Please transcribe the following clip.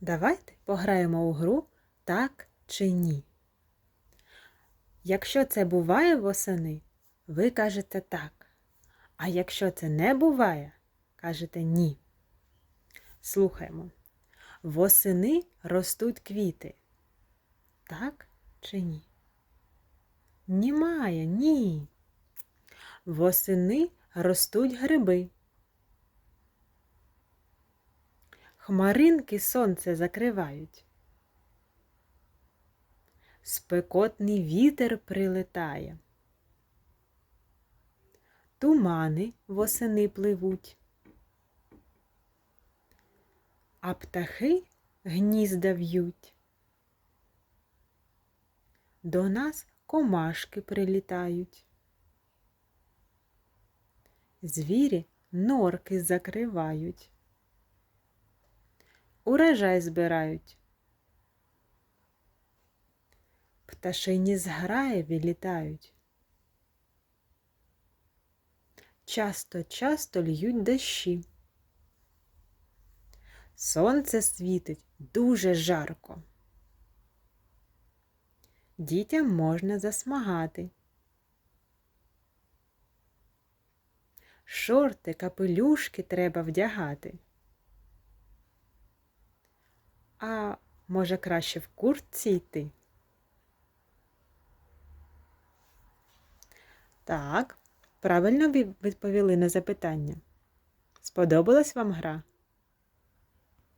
Давайте пограємо у гру так чи ні. Якщо це буває восени, ви кажете так. А якщо це не буває, кажете ні. Слухаємо. Восени ростуть квіти. Так чи ні? Німає, ні. Восени ростуть гриби. Хмаринки сонце закривають. Спекотний вітер прилетає. Тумани восени пливуть. А птахи гнізда в'ють. До нас комашки прилітають. Звірі норки закривають. Урожай збирають. Пташині зграї вилітають. Часто-часто льють дощі. Сонце світить дуже жарко. Дітям можна засмагати. Шорти, капелюшки треба вдягати. А може краще в куртці йти? Так, правильно відповіли на запитання. Сподобалась вам гра?